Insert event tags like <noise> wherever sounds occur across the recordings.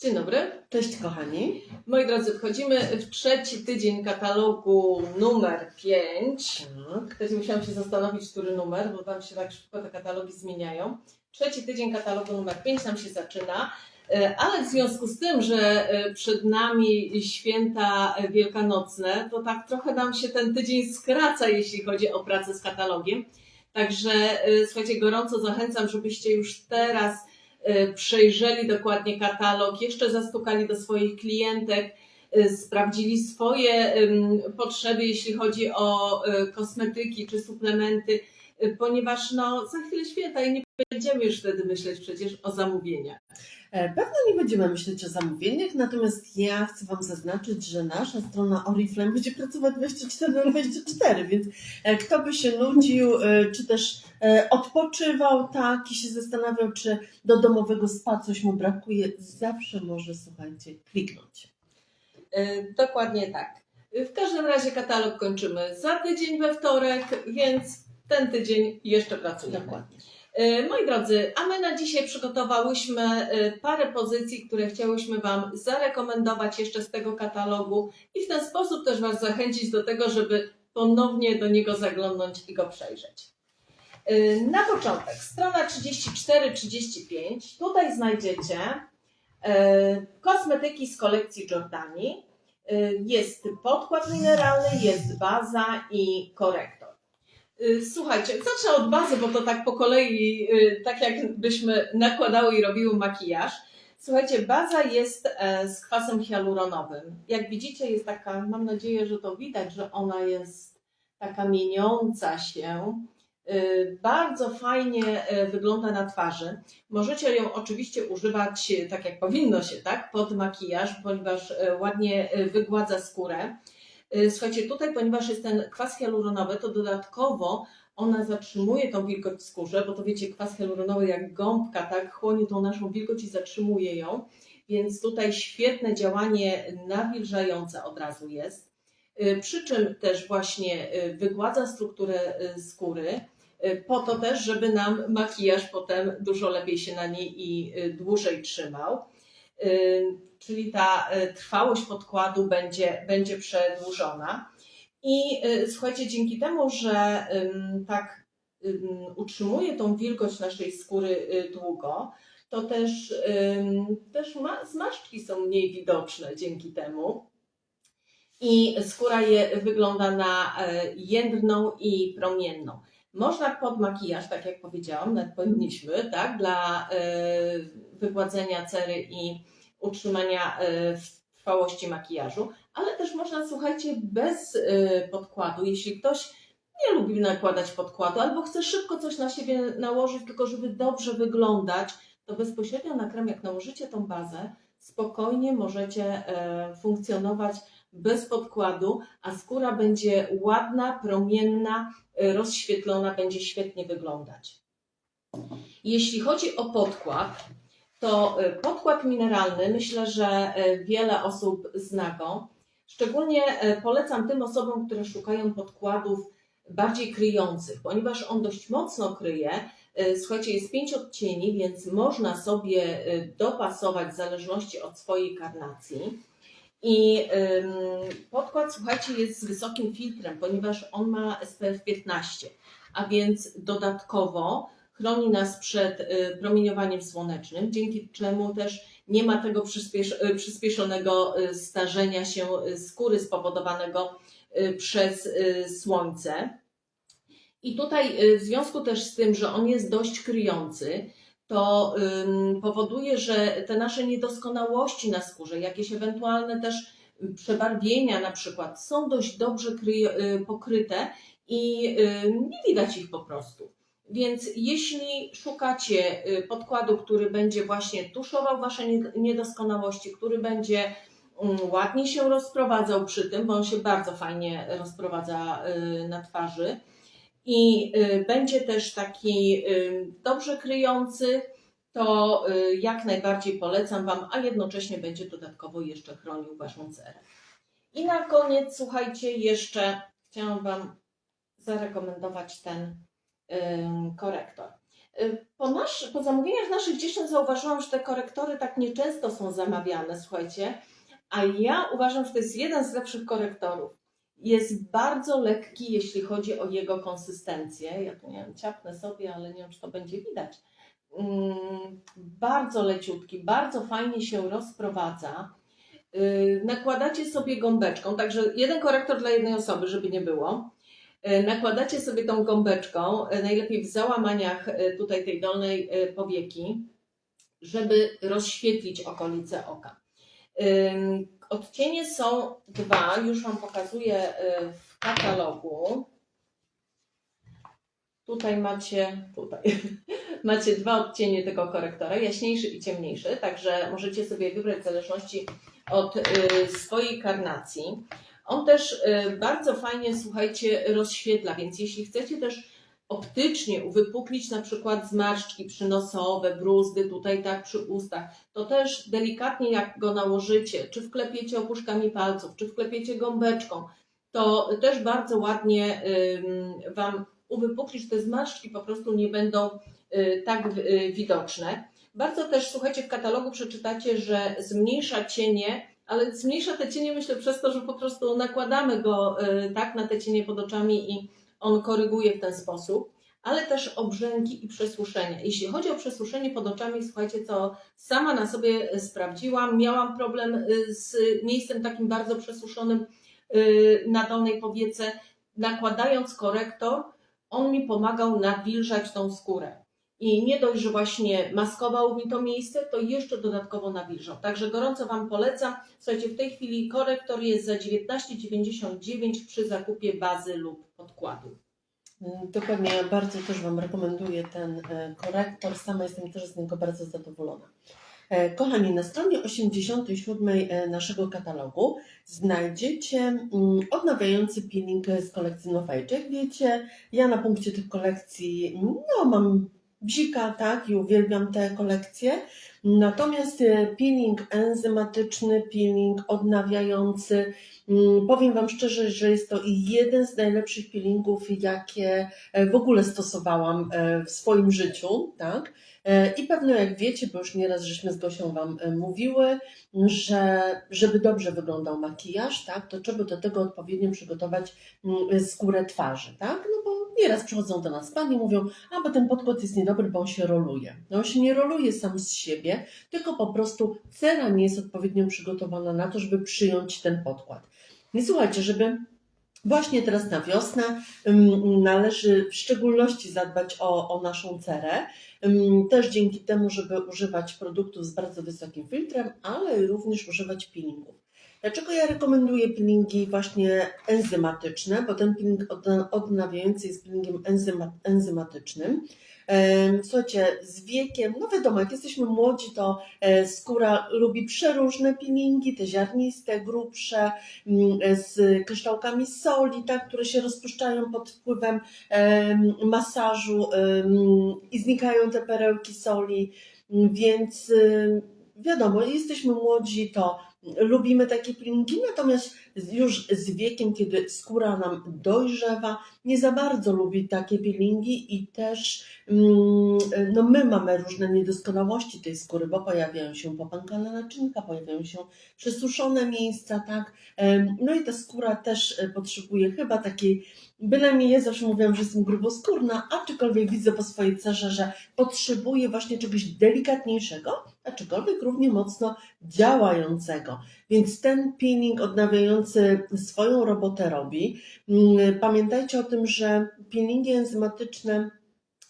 Dzień dobry. Cześć kochani. Moi drodzy, wchodzimy w trzeci tydzień katalogu numer 5. Tak. Musiałam się zastanowić, który numer, bo Wam się tak szybko te katalogi zmieniają. Trzeci tydzień katalogu numer 5 nam się zaczyna, E, ale w związku z tym, że e, przed nami święta wielkanocne, to tak trochę nam się ten tydzień skraca, jeśli chodzi o pracę z katalogiem. Także e, słuchajcie, gorąco zachęcam, żebyście już teraz przejrzeli dokładnie katalog, jeszcze zastukali do swoich klientek, e, sprawdzili swoje potrzeby, jeśli chodzi o e, kosmetyki czy suplementy, ponieważ no, za chwilę święta i nie będziemy już wtedy myśleć przecież o zamówieniach. E, Pewno nie będziemy myśleć o zamówieniach, natomiast ja chcę Wam zaznaczyć, że nasza strona Oriflame będzie pracować 24 na 24, więc e, kto by się nudził, e, czy też odpoczywał tak i się zastanawiał, czy do domowego spa coś mu brakuje, zawsze może, słuchajcie, kliknąć. Dokładnie tak. W każdym razie katalog kończymy za tydzień we wtorek, więc ten tydzień jeszcze pracujemy. Dokładnie. E, Moi drodzy, a my na dzisiaj przygotowałyśmy e, parę pozycji, które chciałyśmy Wam zarekomendować jeszcze z tego katalogu i w ten sposób też Was zachęcić do tego, żeby ponownie do niego zaglądnąć i go przejrzeć. E, Na początek, strona 34-35. Tutaj znajdziecie kosmetyki z kolekcji Jordani. Jest podkład mineralny, jest baza i korektor. Y, Słuchajcie, zacznę od bazy, bo to tak po kolei, y, tak jakbyśmy nakładały i robiły makijaż. Słuchajcie, baza jest e, z kwasem hialuronowym. Jak widzicie, jest taka, mam nadzieję, że to widać, że ona jest taka mieniąca się. Y, Bardzo fajnie e, wygląda na twarzy. Możecie ją oczywiście używać e, tak jak powinno się, tak? Pod makijaż, ponieważ ładnie wygładza skórę. Y, Słuchajcie, tutaj, ponieważ jest ten kwas hialuronowy, to dodatkowo ona zatrzymuje tą wilgoć w skórze, bo to wiecie, kwas hialuronowy jak gąbka, tak, chłonie tą naszą wilgoć i zatrzymuje ją, więc tutaj świetne działanie nawilżające od razu jest. Y, Przy czym też właśnie y, wygładza strukturę skóry, po to też, żeby nam makijaż potem dużo lepiej się na niej i dłużej trzymał. Y, czyli ta y, trwałość podkładu będzie, będzie przedłużona. I y, słuchajcie, dzięki temu, że tak ym, utrzymuje tą wilgoć naszej skóry długo, to też, też ma, zmarszczki są mniej widoczne dzięki temu. I skóra je, wygląda na jędrną i promienną. Można pod makijaż, tak jak powiedziałam, nawet powinniśmy, tak, dla e, wygładzenia cery i utrzymania e, trwałości makijażu, ale też można, słuchajcie, bez e, podkładu, jeśli ktoś nie lubi nakładać podkładu albo chce szybko coś na siebie nałożyć, tylko żeby dobrze wyglądać, to bezpośrednio na krem, jak nałożycie tą bazę, spokojnie możecie funkcjonować bez podkładu, a skóra będzie ładna, promienna, e, rozświetlona, będzie świetnie wyglądać. Jeśli chodzi o podkład, to y, podkład mineralny myślę, że y, wiele osób zna go. Szczególnie y, polecam tym osobom, które szukają podkładów bardziej kryjących, ponieważ on dość mocno kryje. Y, Słuchajcie, jest pięć odcieni, więc można sobie y, dopasować w zależności od swojej karnacji. I podkład, słuchajcie, jest z wysokim filtrem, ponieważ on ma SPF 15, a więc dodatkowo chroni nas przed y, promieniowaniem słonecznym, dzięki czemu też nie ma tego y, przyspieszonego y, starzenia się skóry spowodowanego przez słońce. I tutaj w związku też z tym, że on jest dość kryjący, to powoduje, że te nasze niedoskonałości na skórze, jakieś ewentualne też przebarwienia na przykład, są dość dobrze y, pokryte i nie widać ich po prostu. Więc jeśli szukacie y, podkładu, który będzie właśnie tuszował Wasze nie- niedoskonałości, który będzie ładnie się rozprowadzał przy tym, bo on się bardzo fajnie rozprowadza y, na twarzy i y, będzie też taki y, dobrze kryjący, to y, jak najbardziej polecam Wam, a jednocześnie będzie dodatkowo jeszcze chronił Waszą cerę. I na koniec, słuchajcie, jeszcze chciałam Wam zarekomendować ten korektor. Po, nasz, po zamówieniach naszych dziewczyn zauważyłam, że te korektory tak nieczęsto są zamawiane, słuchajcie, a ja uważam, że to jest jeden z lepszych korektorów. Jest bardzo lekki, jeśli chodzi o jego konsystencję. Ja tu nie wiem, ciapnę sobie, ale nie wiem, czy to będzie widać. Mm, bardzo leciutki, bardzo fajnie się rozprowadza. Yy, nakładacie sobie gąbeczką, także jeden korektor dla jednej osoby, żeby nie było. Yy, nakładacie sobie tą gąbeczką, yy, najlepiej w załamaniach tutaj tej dolnej powieki, żeby rozświetlić okolice oka. Odcienie są dwa, już Wam pokazuję yy, w katalogu. Tutaj macie, tutaj <laughs> macie dwa odcienie tego korektora, jaśniejszy i ciemniejszy, także możecie sobie wybrać w zależności od y, swojej karnacji. On też y, bardzo fajnie, słuchajcie, rozświetla, więc jeśli chcecie też optycznie uwypuklić na przykład zmarszczki przynosowe, bruzdy tutaj tak przy ustach, to też delikatnie jak go nałożycie, czy wklepiecie opuszkami palców, czy wklepiecie gąbeczką, to też bardzo ładnie Wam uwypukli, że te zmarszczki po prostu nie będą y, tak y, widoczne. Bardzo też, słuchajcie, w katalogu przeczytacie, że zmniejsza cienie, ale zmniejsza te cienie myślę przez to, że po prostu nakładamy go y, tak na te cienie pod oczami i on koryguje w ten sposób, ale też obrzęki i przesuszenia. Jeśli chodzi o przesuszenie pod oczami, słuchajcie, co sama na sobie sprawdziłam, miałam problem y, z miejscem takim bardzo przesuszonym y, na dolnej powiece. Nakładając korektor, on mi pomagał nawilżać tą skórę. I nie dość, że właśnie maskował mi to miejsce, to jeszcze dodatkowo nawilżał. Także gorąco Wam polecam. Słuchajcie, w tej chwili korektor jest za 19,99 przy zakupie bazy lub podkładu. Mm, Dokładnie, ja bardzo też Wam rekomenduję ten e, korektor. Sama jestem też z niego bardzo zadowolona. E, Kochani, na stronie 87 e, naszego katalogu znajdziecie mm, odnawiający peeling z kolekcji Novage. Jak wiecie, ja na punkcie tych kolekcji no, mam bzika, tak, i uwielbiam te kolekcje. Natomiast e, peeling enzymatyczny, peeling odnawiający, mm, powiem Wam szczerze, że jest to jeden z najlepszych peelingów, jakie e, w ogóle stosowałam e, w swoim życiu, tak. I pewno jak wiecie, bo już nieraz żeśmy z Gosią Wam mówiły, że żeby dobrze wyglądał makijaż, tak, to trzeba do tego odpowiednio przygotować mm, skórę twarzy, tak? No bo nieraz przychodzą do nas panie, mówią, a bo ten podkład jest niedobry, bo on się roluje. No on się nie roluje sam z siebie, tylko po prostu cera nie jest odpowiednio przygotowana na to, żeby przyjąć ten podkład. I słuchajcie, żeby Właśnie teraz na wiosnę należy w szczególności zadbać o, o naszą cerę. Też dzięki temu, żeby używać produktów z bardzo wysokim filtrem, ale również używać peelingów. Dlaczego ja rekomenduję peelingi właśnie enzymatyczne? Bo ten peeling odna- odnawiający jest peelingiem enzyma, enzymatycznym. Słuchajcie, z wiekiem, no wiadomo, jak jesteśmy młodzi, to e, skóra lubi przeróżne peelingi, te ziarniste, grubsze, mm, z kryształkami soli, tak, które się rozpuszczają pod wpływem em, masażu i znikają te perełki soli, więc wiadomo, jesteśmy młodzi, to lubimy takie peelingi, natomiast już z wiekiem, kiedy skóra nam dojrzewa, nie za bardzo lubi takie peelingi i też mm, no my mamy różne niedoskonałości tej skóry, bo pojawiają się popękane naczynka, pojawiają się przesuszone miejsca, tak? No i ta skóra też e, potrzebuje chyba takiej, byle mi jest, zawsze mówiłam, że jestem gruboskórna, aczkolwiek widzę po swojej cerze, że potrzebuje właśnie czegoś delikatniejszego, aczkolwiek równie mocno działającego. Więc ten peeling odnawiający swoją robotę robi. Mm, Pamiętajcie o tym, że peelingi enzymatyczne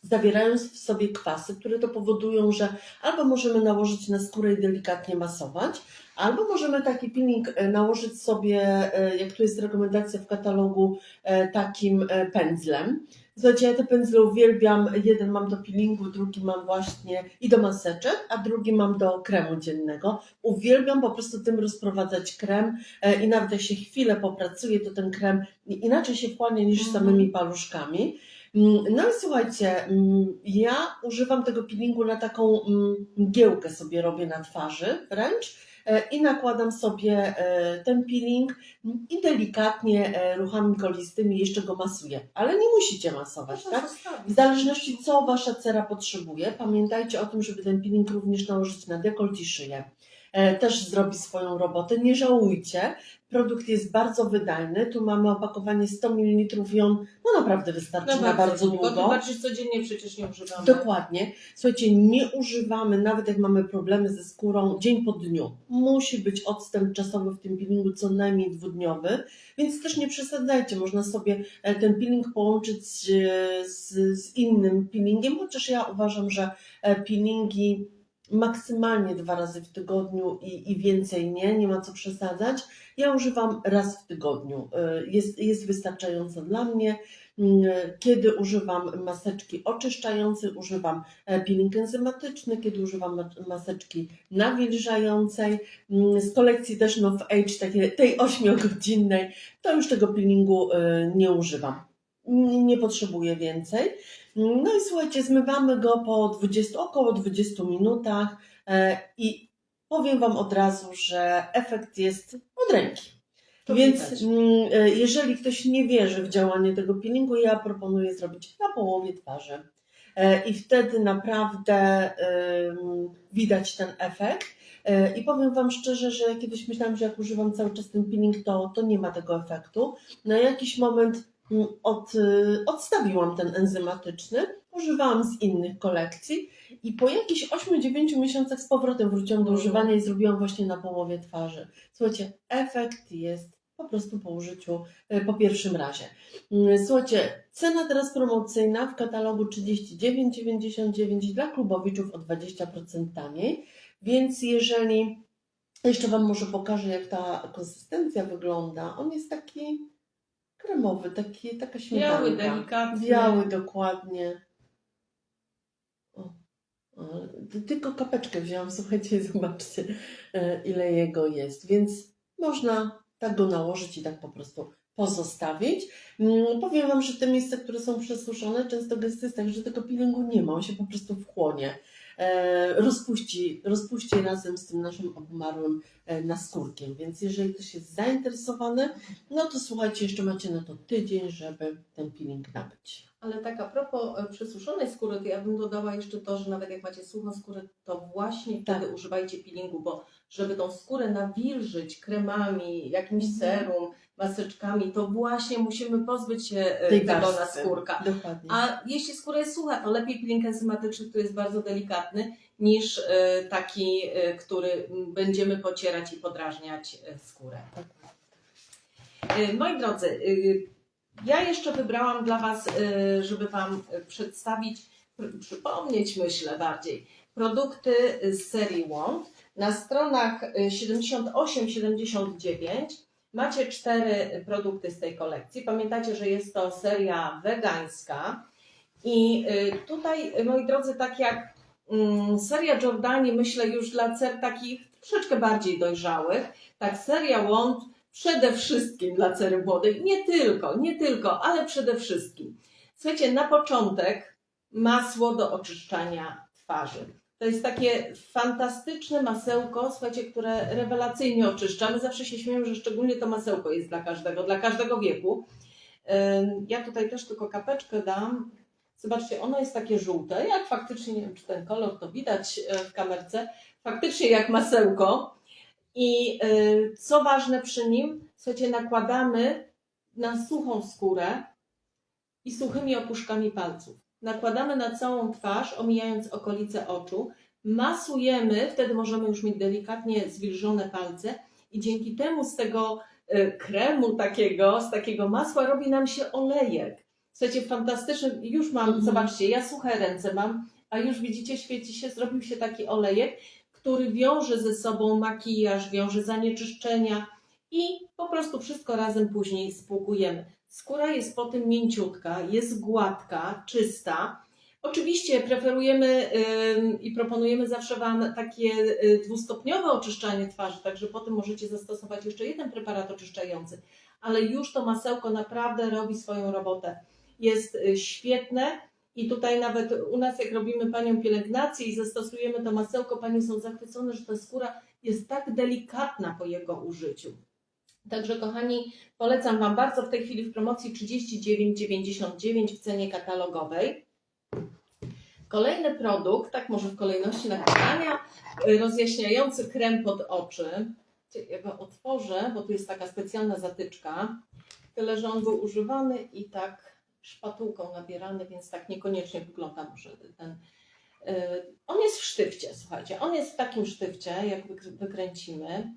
zawierają w sobie kwasy, które to powodują, że albo możemy nałożyć na skórę i delikatnie masować, albo możemy taki peeling nałożyć sobie, e, jak tu jest rekomendacja w katalogu, e, takim e, pędzlem. Słuchajcie, ja te pędzle uwielbiam. Jeden mam do peelingu, drugi mam właśnie i do maseczek, a drugi mam do kremu dziennego. Uwielbiam po prostu tym rozprowadzać krem i nawet jak się chwilę popracuje, to ten krem inaczej się wchłania niż Mhm. samymi paluszkami. Mm, No i słuchajcie, mm, ja używam tego peelingu na taką mm, mgiełkę sobie robię na twarzy wręcz. E, i nakładam sobie e, ten peeling i delikatnie e, ruchami kolistymi jeszcze go masuję. Ale nie musicie masować, tak? W zależności co Wasza cera potrzebuje, pamiętajcie o tym, żeby ten peeling również nałożyć na dekolt i szyję. E, Też zrobi swoją robotę, nie żałujcie. Produkt jest bardzo wydajny, tu mamy opakowanie 100 ml i on no naprawdę wystarczy na bardzo długo. Zobaczyć codziennie przecież nie używamy. Dokładnie. Słuchajcie, nie używamy, nawet jak mamy problemy ze skórą, dzień po dniu. Musi być odstęp czasowy w tym peelingu, co najmniej dwudniowy, więc też nie przesadzajcie. Można sobie e, ten peeling połączyć z, z innym peelingiem, chociaż ja uważam, że e, peelingi maksymalnie dwa razy w tygodniu i, i więcej nie, nie ma co przesadzać. Ja używam raz w tygodniu. E, Jest, jest wystarczająco dla mnie. Mm, Kiedy używam maseczki oczyszczającej, używam e, peeling enzymatyczny, kiedy używam ma- maseczki nawilżającej. Mm, Z kolekcji też No Age, takiej, tej 8-godzinnej, to już tego peelingu e, nie używam. Nie, nie potrzebuję więcej. No i słuchajcie, zmywamy go po 20, około 20 minutach e, i powiem Wam od razu, że efekt jest od ręki. To Więc widać. mm, e, jeżeli ktoś nie wierzy w działanie tego peelingu, ja proponuję zrobić na połowie twarzy. E, I wtedy naprawdę widać ten efekt. I powiem Wam szczerze, że kiedyś myślałam, że jak używam cały czas ten peeling, to, to nie ma tego efektu. Na jakiś moment od, y, odstawiłam ten enzymatyczny, używałam z innych kolekcji i po jakichś 8-9 miesiącach z powrotem wróciłam do Mhm. używania i zrobiłam właśnie na połowie twarzy. Słuchajcie, efekt jest po prostu po użyciu e, po pierwszym razie. Mm, Słuchajcie, cena teraz promocyjna w katalogu 39,99 dla klubowiczów o 20% taniej, więc jeżeli jeszcze Wam może pokażę, jak ta konsystencja wygląda, on jest taki kremowy, taki, taka śmietanka. Biały, delikatny. Biały, dokładnie. O, o, ty- tylko kapeczkę wzięłam, słuchajcie, <laughs> zobaczcie, e, ile jego jest. Więc można tak go nałożyć i tak po prostu pozostawić. Mm, Powiem Wam, że te miejsca, które są przesuszone, często gest jest tak, że tego peelingu nie ma, on się po prostu wchłonie. E, rozpuści, rozpuści razem z tym naszym obmarłym e, naskórkiem. Więc jeżeli ktoś jest zainteresowany, no to słuchajcie, jeszcze macie na to tydzień, żeby ten peeling nabyć. Ale tak a propos e, przesuszonej skóry, to ja bym dodała jeszcze to, że nawet jak macie suchą skórę, to właśnie wtedy Tak. używajcie peelingu, bo żeby tą skórę nawilżyć kremami, jakimś Mhm. serum, maseczkami, to właśnie musimy pozbyć się e, Tej tego warstwy. naskórka. Dokładnie. A jeśli skóra jest sucha, to lepiej peeling enzymatyczny, który jest bardzo delikatny, niż e, taki, e, który będziemy pocierać i podrażniać skórę. Moi drodzy, ja jeszcze wybrałam dla Was, żeby Wam przedstawić, pr- przypomnieć myślę bardziej, produkty z serii Wand. Na stronach y, 78-79 macie cztery produkty z tej kolekcji. Pamiętacie, że jest to seria wegańska. I y, tutaj, y, moi drodzy, tak jak mm, seria Jordani, myślę już dla cer takich troszeczkę bardziej dojrzałych, tak seria Wand przede wszystkim dla cery młodej. Nie tylko, nie tylko, ale przede wszystkim. Słuchajcie, na początek masło do oczyszczania twarzy. To jest takie fantastyczne masełko, słuchajcie, które rewelacyjnie oczyszcza. My zawsze się śmiejemy, że szczególnie to masełko jest dla każdego, dla każdego wieku. Ja tutaj też tylko kapeczkę dam. Zobaczcie, ono jest takie żółte, jak faktycznie, nie wiem czy ten kolor to widać e, w kamerce, faktycznie jak masełko. I y, co ważne przy nim, słuchajcie, nakładamy na suchą skórę i suchymi opuszkami palców. Nakładamy na całą twarz, omijając okolice oczu. Masujemy, wtedy możemy już mieć delikatnie zwilżone palce i dzięki temu z tego y, kremu takiego, z takiego masła robi nam się olejek. Słuchajcie, fantastyczny, już mam, Mhm. zobaczcie, ja suche ręce mam, a już widzicie, świeci się, zrobił się taki olejek, który wiąże ze sobą makijaż, wiąże zanieczyszczenia i po prostu wszystko razem później spłukujemy. Skóra jest po tym mięciutka, jest gładka, czysta. Oczywiście preferujemy i proponujemy zawsze Wam takie y, dwustopniowe oczyszczanie twarzy, także potem możecie zastosować jeszcze jeden preparat oczyszczający, ale już to masełko naprawdę robi swoją robotę. Jest y, świetne I tutaj nawet u nas, jak robimy panią pielęgnację i zastosujemy to masełko, panie są zachwycone, że ta skóra jest tak delikatna po jego użyciu. Także kochani, polecam Wam bardzo w tej chwili w promocji 39,99 w cenie katalogowej. Kolejny produkt, tak może w kolejności nakładania, y, rozjaśniający krem pod oczy. Ja go otworzę, bo tu jest taka specjalna zatyczka. Tyle, że on był używany i tak szpatułką nabierany, więc tak niekoniecznie wygląda może ten. y, On jest w sztywcie, słuchajcie. On jest w takim sztywcie, jak wykr- wykręcimy.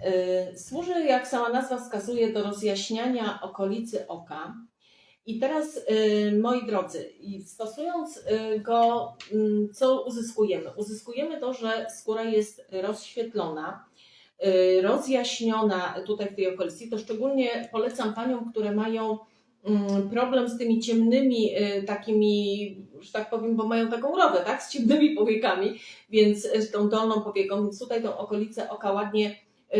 Y, Służy, jak sama nazwa wskazuje, do rozjaśniania okolicy oka. I teraz, y, moi drodzy, stosując y, go, mm, co uzyskujemy? Uzyskujemy to, że skóra jest rozświetlona, rozjaśniona tutaj w tej okolicy. To szczególnie polecam paniom, które mają mm, problem z tymi ciemnymi takimi, że tak powiem, bo mają taką urowę, tak, z ciemnymi powiekami, więc z tą dolną powieką, więc tutaj tą okolicę oka ładnie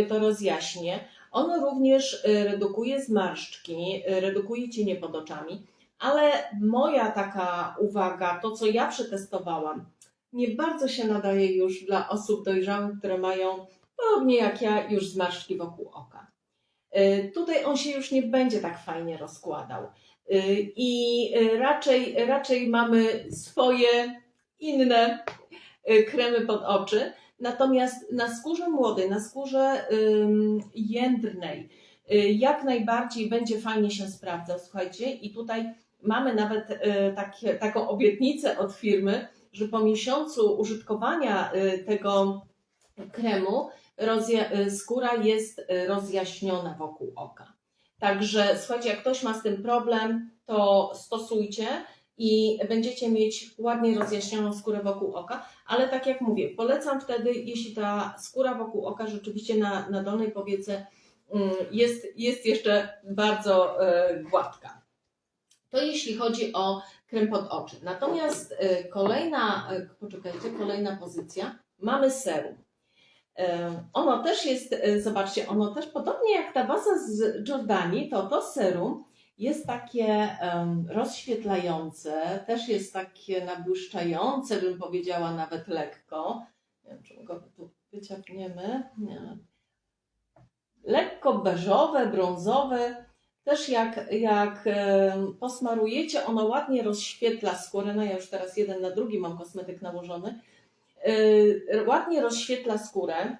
to rozjaśnie. Ono również y, redukuje zmarszczki, y, redukuje cienie pod oczami, ale moja taka uwaga, to co ja przetestowałam, nie bardzo się nadaje już dla osób dojrzałych, które mają, podobnie jak ja, już zmarszczki wokół oka. Y, Tutaj on się już nie będzie tak fajnie rozkładał. Y, I y, raczej, raczej mamy swoje inne y, kremy pod oczy. Natomiast na skórze młodej, na skórze jędrnej, y, jak najbardziej będzie fajnie się sprawdzał. Słuchajcie, i tutaj mamy nawet y, takie, taką obietnicę od firmy, że po miesiącu użytkowania y, tego kremu skóra jest rozjaśniona wokół oka. Także słuchajcie, jak ktoś ma z tym problem, to stosujcie i będziecie mieć ładnie rozjaśnioną skórę wokół oka, ale tak jak mówię, polecam wtedy, jeśli ta skóra wokół oka rzeczywiście na, na dolnej powiece mm, jest, jest jeszcze bardzo e, gładka. To jeśli chodzi o krem pod oczy. Natomiast e, kolejna, e, poczekajcie, kolejna pozycja, mamy serum. Ono też jest, zobaczcie, ono też podobnie jak ta baza z Jordanii, to to serum jest takie em, rozświetlające, też jest takie nabłyszczające, bym powiedziała nawet lekko. Nie wiem, czy go tu wyciągniemy. Nie. Lekko beżowe, brązowe. Też jak, jak posmarujecie, ono ładnie rozświetla skórę. No ja już teraz jeden na drugi mam kosmetyk nałożony. Yy, ładnie rozświetla skórę.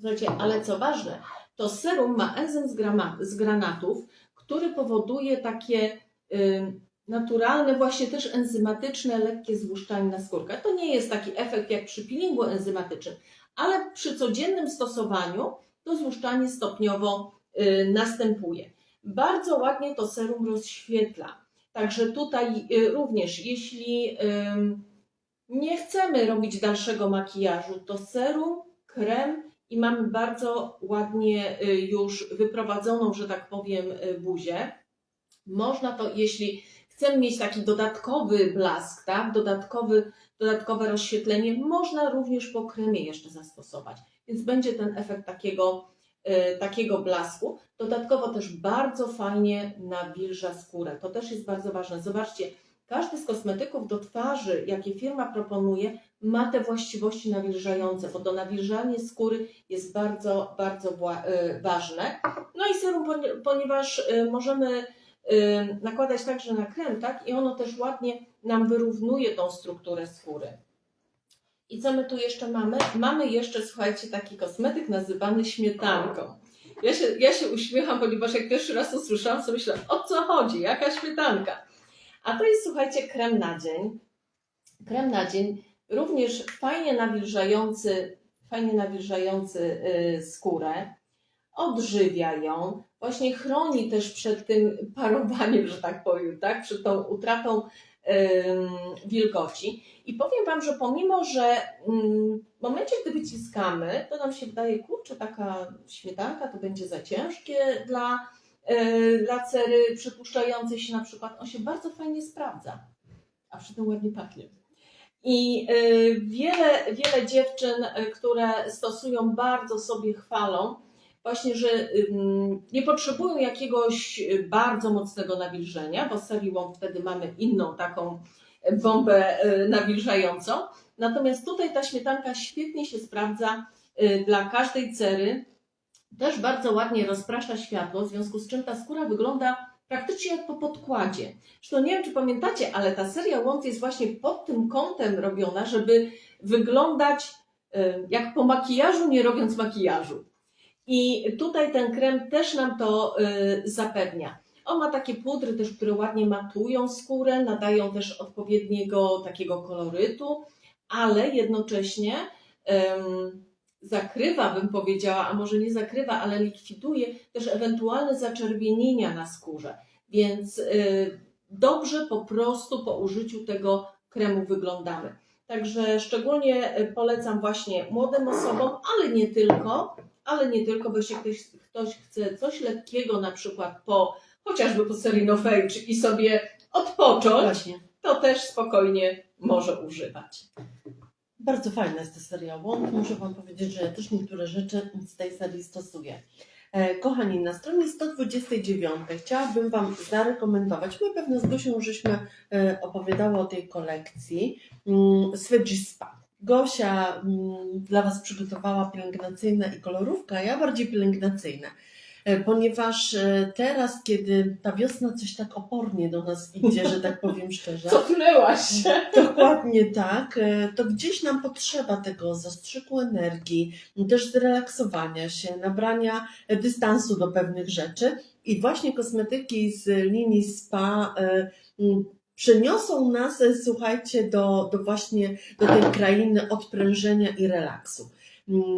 Słuchajcie, ale co ważne, to serum ma enzym z, z granatów, który powoduje takie y, naturalne, właśnie też enzymatyczne, lekkie złuszczanie na skórkę. To nie jest taki efekt jak przy peelingu enzymatycznym, ale przy codziennym stosowaniu to złuszczanie stopniowo y, następuje. Bardzo ładnie to serum rozświetla. Także tutaj y, również, jeśli nie chcemy robić dalszego makijażu, to serum, krem i mamy bardzo ładnie y, już wyprowadzoną, że tak powiem, y, buzię. Można to, jeśli chcemy mieć taki dodatkowy blask, tak, dodatkowy, dodatkowe rozświetlenie, można również po kremie jeszcze zastosować. Więc będzie ten efekt takiego, y, takiego blasku. Dodatkowo też bardzo fajnie nawilża skórę. To też jest bardzo ważne. Zobaczcie, każdy z kosmetyków do twarzy, jakie firma proponuje, ma te właściwości nawilżające, bo to nawilżanie skóry jest bardzo, bardzo y, ważne. No i serum, poni- ponieważ y, możemy y, nakładać także na krem, tak? I ono też ładnie nam wyrównuje tą strukturę skóry. I co my tu jeszcze mamy? Mamy jeszcze, słuchajcie, taki kosmetyk nazywany śmietanką. Ja się, ja się uśmiecham, ponieważ jak pierwszy raz usłyszałam, to myślałam, o co chodzi, jaka śmietanka. A to jest, słuchajcie, krem na dzień. Krem na dzień również fajnie nawilżający, fajnie nawilżający y, skórę, odżywia ją, właśnie chroni też przed tym <laughs> parowaniem, że tak powiem, tak? przed tą utratą wilgoci. I powiem Wam, że pomimo, że ym, w momencie, gdy wyciskamy, to nam się wydaje, kurczę, taka śmietanka to będzie za ciężkie dla, y, dla cery przypuszczającej się na przykład. On się bardzo fajnie sprawdza, a przy tym ładnie pachnie. I y, wiele, wiele dziewczyn, y, które stosują, bardzo sobie chwalą, właśnie, że nie potrzebują jakiegoś y, bardzo mocnego nawilżenia, bo seriłą wtedy mamy inną taką bombę nawilżającą. Natomiast tutaj ta śmietanka świetnie się sprawdza dla każdej cery. Też bardzo ładnie rozprasza światło, w związku z czym ta skóra wygląda praktycznie jak po podkładzie. Zresztą nie wiem, czy pamiętacie, ale ta seria łąk jest właśnie pod tym kątem robiona, żeby wyglądać jak po makijażu, nie robiąc makijażu. I tutaj ten krem też nam to y, zapewnia. On ma takie pudry też, które ładnie matują skórę, nadają też odpowiedniego takiego kolorytu, ale jednocześnie zakrywa, bym powiedziała, a może nie zakrywa, ale likwiduje też ewentualne zaczerwienienia na skórze. Więc y, dobrze po prostu po użyciu tego kremu wyglądamy. Także szczególnie y, polecam właśnie młodym osobom, ale nie tylko, ale nie tylko, bo jeśli ktoś, ktoś chce coś lekkiego, na przykład po, chociażby po serii No Fage i sobie odpocząć, Właśnie. to też spokojnie może używać. Bardzo fajna jest ta seria łąk. Muszę Wam powiedzieć, że ja też niektóre rzeczy z tej serii stosuję. E, Kochani, na stronie 129 chciałabym Wam zarekomendować, my pewno z Gosią żeśmy e, opowiadały o tej kolekcji, mm, Swedgy Spa. Gosia mm, dla Was przygotowała pielęgnacyjne i kolorówka, ja bardziej pielęgnacyjne. E, Ponieważ e, teraz, kiedy ta wiosna coś tak opornie do nas idzie, że tak powiem <laughs> szczerze, Cofnęłaś się. Dokładnie tak. E, To gdzieś nam potrzeba tego zastrzyku energii, też zrelaksowania się, nabrania dystansu do pewnych rzeczy. I właśnie kosmetyki z linii SPA przeniosą nas, słuchajcie, do, do właśnie do tej krainy odprężenia i relaksu.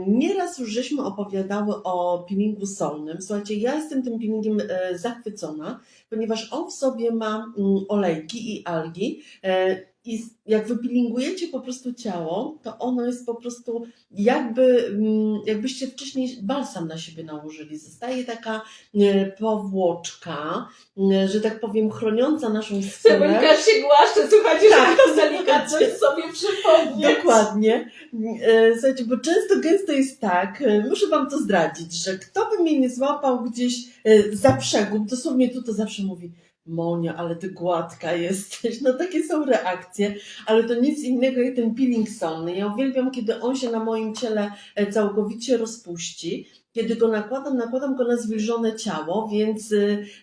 Nieraz już żeśmy opowiadały o peelingu solnym. Słuchajcie, ja jestem tym peelingiem e, zachwycona, ponieważ on w sobie ma mm, olejki i algi, e, i jak wypilingujecie po prostu ciało, to ono jest po prostu jakby, mm, jakbyście wcześniej balsam na siebie nałożyli. Zostaje taka e, powłoczka, e, że tak powiem, chroniąca naszą skórę. Cebulka się głaszcze, słuchajcie, Tak. to delikatność sobie przypomnieć. Dokładnie. E, Słuchajcie, bo często gęsto jest tak, muszę Wam to zdradzić, że kto by mnie nie złapał gdzieś za przegub, dosłownie tu to zawsze mówi, Monia, ale ty gładka jesteś. No takie są reakcje, ale to nic innego jak ten peeling solny. Ja uwielbiam, kiedy on się na moim ciele e, całkowicie rozpuści. Kiedy go nakładam, nakładam go na zwilżone ciało, więc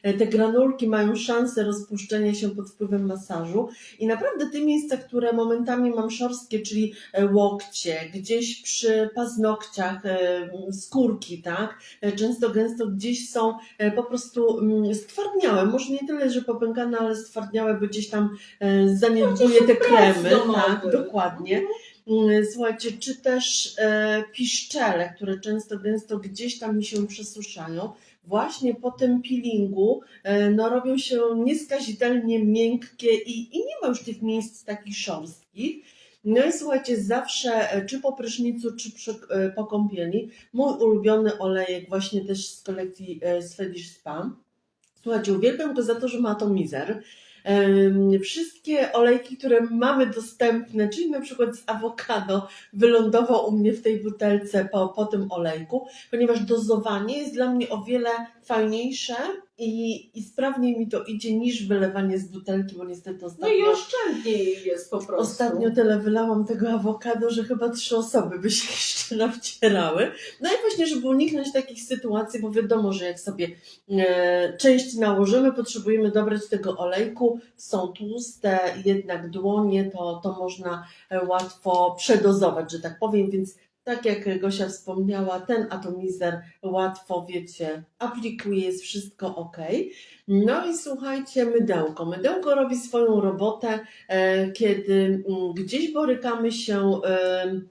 e, te granulki mają szansę rozpuszczenia się pod wpływem masażu. I naprawdę te miejsca, które momentami mam szorstkie, czyli e, łokcie, gdzieś przy paznokciach, e, skórki, tak? E, Często gęsto gdzieś są po prostu mm, stwardniałe. Może nie tyle, że popękane, ale stwardniałe, bo gdzieś tam e, zaniedbuje te kremy. Tak, dokładnie. Mm, Słuchajcie, czy też e, piszczele, które często gęsto gdzieś tam mi się przesuszają, właśnie po tym peelingu e, no, robią się nieskazitelnie miękkie i, i nie ma już tych miejsc takich szorstkich. No i słuchajcie, zawsze, e, czy po prysznicu, czy przy, po kąpieli, mój ulubiony olejek właśnie też z kolekcji Swedish Spa. Słuchajcie, uwielbiam go za to, że ma atomizer. Wszystkie olejki, które mamy dostępne, czyli na przykład z awokado, wylądował u mnie w tej butelce po, po tym olejku, ponieważ dozowanie jest dla mnie o wiele fajniejsze i, i sprawniej mi to idzie niż wylewanie z butelki, bo niestety No ostatnio, i oszczędniej jest po prostu. ostatnio tyle wylałam tego awokado, że chyba trzy osoby by się <laughs> jeszcze nawcierały. No i właśnie, żeby uniknąć takich sytuacji, bo wiadomo, że jak sobie e, część nałożymy, potrzebujemy dobrać tego olejku, są tłuste jednak dłonie, to, to można e, łatwo przedozować, że tak powiem, więc tak jak Gosia wspomniała, ten atomizer łatwo, wiecie, aplikuje, jest wszystko ok. No i słuchajcie, mydełko. Mydełko robi swoją robotę, e, kiedy mm, gdzieś borykamy się e,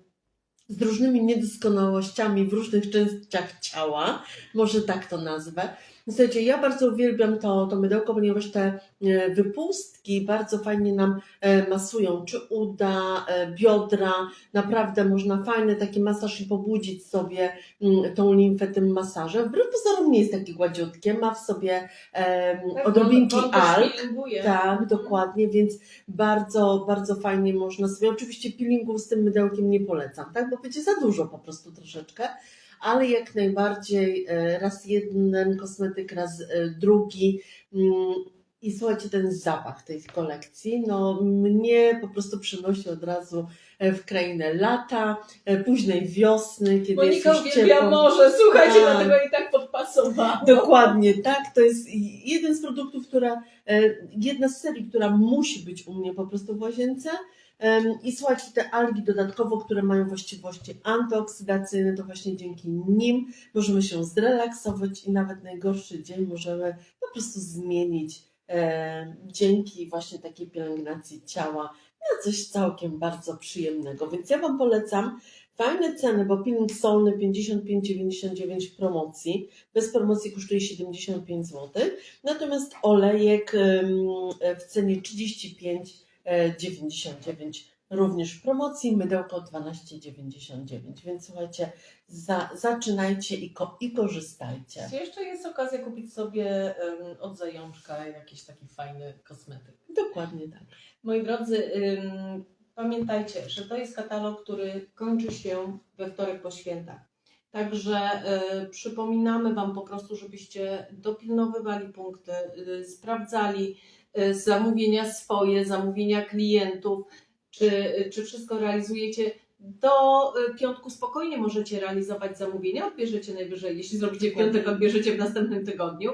z różnymi niedoskonałościami w różnych częściach ciała, może tak to nazwę. Słuchajcie, ja bardzo uwielbiam to, to mydełko, ponieważ te e, wypustki bardzo fajnie nam e, masują, czy uda, e, biodra, naprawdę można fajny taki masaż i pobudzić sobie mm, tą limfę tym masażem. Wbrew pozorom nie jest takie gładziutkie, ma w sobie Tak, odrobinki on- on alg. Tak, dokładnie, więc bardzo, bardzo fajnie można sobie. Oczywiście peelingów z tym mydełkiem nie polecam, tak? Bo będzie za dużo po prostu troszeczkę, ale jak najbardziej e, raz jeden kosmetyk, raz e, drugi. Mm, I słuchajcie, ten zapach tej kolekcji, no mnie po prostu przenosi od razu w krainę lata, e, późnej wiosny, kiedy Monika jest już uwielbia ciepło. morze, słuchajcie, Tak. dlatego i tak podpasowało. Dokładnie, tak. To jest jeden z produktów, która, e, jedna z serii, która musi być u mnie po prostu w łazience. I słuchajcie, te algi dodatkowo, które mają właściwości antyoksydacyjne, to właśnie dzięki nim możemy się zrelaksować i nawet najgorszy dzień możemy po prostu zmienić e, dzięki właśnie takiej pielęgnacji ciała na coś całkiem bardzo przyjemnego. Więc ja Wam polecam. Fajne ceny, bo peeling solny 55,99 w promocji. Bez promocji kosztuje 75 zł. Natomiast olejek w cenie 35,99 również w promocji. Mydełko 12,99. Więc słuchajcie, za, zaczynajcie i, ko, i korzystajcie. Jeszcze jest okazja kupić sobie em, od zajączka jakiś taki fajny kosmetyk. Dokładnie tak. Moi drodzy, ym, pamiętajcie, że to jest katalog, który kończy się we wtorek po świętach. Także y, przypominamy Wam po prostu, żebyście dopilnowywali punkty, y, sprawdzali y, zamówienia swoje, zamówienia klientów, czy, czy wszystko realizujecie. Do y, piątku spokojnie możecie realizować zamówienia, odbierzecie najwyżej, jeśli zrobicie w piątek, odbierzecie w następnym tygodniu.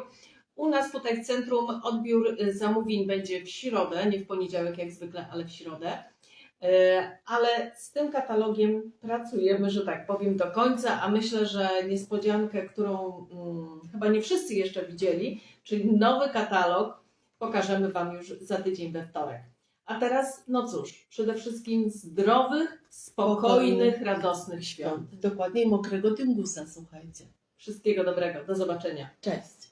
U nas tutaj w centrum odbiór y, zamówień będzie w środę, nie w poniedziałek jak zwykle, ale w środę. Y, Ale z tym katalogiem pracujemy, że tak powiem, do końca, a myślę, że niespodziankę, którą mm, chyba nie wszyscy jeszcze widzieli, czyli nowy katalog, pokażemy Wam już za tydzień we wtorek. A teraz, no cóż, przede wszystkim zdrowych, spokojnych, radosnych świąt. Dokładnie i mokrego tyngusa, słuchajcie. Wszystkiego dobrego, do zobaczenia. Cześć.